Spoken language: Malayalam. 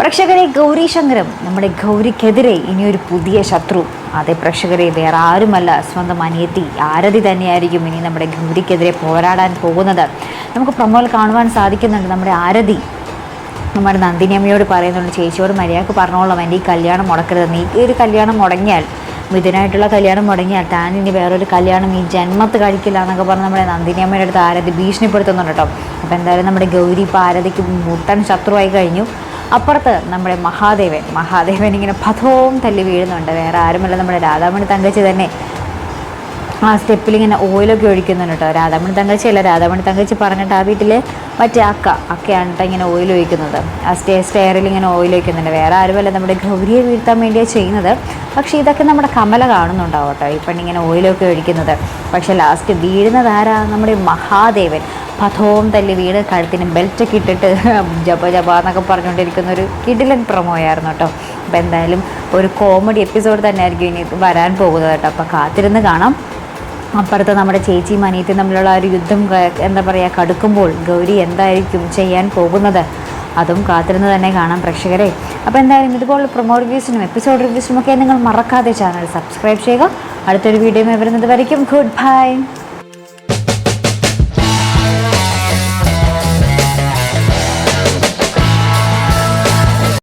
പ്രേക്ഷകരെ ഗൗരി ശങ്കരം നമ്മുടെ ഗൗരിക്കെതിരെ ഇനിയൊരു പുതിയ ശത്രു. അതേ പ്രേക്ഷകരെ വേറെ ആരുമല്ല. സ്വന്തം അനിയത്തി ആരതി തന്നെയായിരിക്കും ഇനി നമ്മുടെ ഗൗരിക്കെതിരെ പോരാടാൻ പോകുന്നത്. നമുക്ക് പ്രമോൽ കാണുവാൻ സാധിക്കുന്നുണ്ട്. നമ്മുടെ ആരതി നമ്മുടെ നന്ദിനി അമ്മയോട് പറയുന്നുണ്ട് ചേച്ചിയോട് മര്യാദയ്ക്ക് പറഞ്ഞോളാം. എന്റെ ഈ കല്യാണം മുടക്കരുത്. നീ ഈ ഒരു കല്യാണം മുടങ്ങിയാൽ മിഥുനായിട്ടുള്ള കല്യാണം മുടങ്ങിയാൽ താൻ ഇനി വേറൊരു കല്യാണം ഈ ജന്മത്ത് കഴിക്കില്ല എന്നൊക്കെ പറഞ്ഞ് നമ്മുടെ നന്ദിനി അമ്മയുടെ അടുത്ത് ആരതി ഭീഷണിപ്പെടുത്തുന്നുണ്ട് കേട്ടോ. അപ്പോൾ എന്തായാലും നമ്മുടെ ഗൗരി ഇപ്പോൾ ആരതിക്ക് മുട്ടൻ ശത്രുവായി കഴിഞ്ഞു. അപ്പുറത്ത് നമ്മുടെ മഹാദേവൻ. മഹാദേവൻ ഇങ്ങനെ പഥവും തല്ലി വീഴുന്നുണ്ട്. വേറെ ആരുമല്ല നമ്മുടെ രാധാമണി തങ്കച്ചി തന്നെ. ആ സ്റ്റെപ്പിൽ ഇങ്ങനെ ഓയിലൊക്കെ ഒഴിക്കുന്നുണ്ട് കേട്ടോ രാധാമണി തങ്കച്ചി അല്ല രാധാമണി തങ്കച്ചി പറഞ്ഞിട്ട് ആ വീട്ടിലെ മറ്റേ അക്ക അക്കയാണ് കേട്ടോ ഇങ്ങനെ ഓയിൽ ഒഴിക്കുന്നത്. ആ സ്റ്റേ സ്റ്റെയറിൽ ഇങ്ങനെ ഓയിൽ ഒഴിക്കുന്നുണ്ട്. വേറെ ആരുമല്ല നമ്മുടെ ഗൗരിയെ വീഴ്ത്താൻ വേണ്ടിയാണ് ചെയ്യുന്നത്. പക്ഷേ ഇതൊക്കെ നമ്മുടെ കമല കാണുന്നുണ്ടാവും കേട്ടോ ഈ പെണ്ണിങ്ങനെ ഓയിലൊക്കെ ഒഴിക്കുന്നത്. പക്ഷേ ലാസ്റ്റ് വീഴുന്നത് ആരാ? നമ്മുടെ മഹാദേവൻ. പഥവും തല്ലി വീണ് കഴുത്തിന് ബെൽറ്റൊക്കെ ഇട്ടിട്ട് ജപ ജപ എന്നൊക്കെ പറഞ്ഞുകൊണ്ടിരിക്കുന്ന ഒരു കിടിലൻ പ്രൊമോ ആയിരുന്നു കേട്ടോ അപ്പോൾ എന്തായാലും ഒരു കോമഡി എപ്പിസോഡ് തന്നെ ആയിരിക്കും ഇനി വരാൻ പോകുന്നത് കേട്ടോ അപ്പോൾ കാത്തിരുന്ന് കാണാം. അപ്പുറത്ത് നമ്മുടെ ചേച്ചിയും അനിയത്തിയും തമ്മിലുള്ള ഒരു യുദ്ധം എന്താ പറയുക കടുക്കുമ്പോൾ ഗൗരി എന്തായിരിക്കും ചെയ്യാൻ പോകുന്നത്? അതും കാത്തിരുന്ന് തന്നെ കാണാം പ്രേക്ഷകരെ. അപ്പോൾ എന്തായാലും ഇതുപോലുള്ള പ്രൊമോ റിവ്യൂസിനും എപ്പിസോഡ് റിവ്യൂസിനും ഒക്കെ നിങ്ങൾ മറക്കാതെ ചാനൽ സബ്സ്ക്രൈബ് ചെയ്യുക. അടുത്തൊരു വീഡിയോ വരുന്നത് വരയ്ക്കും. Good bye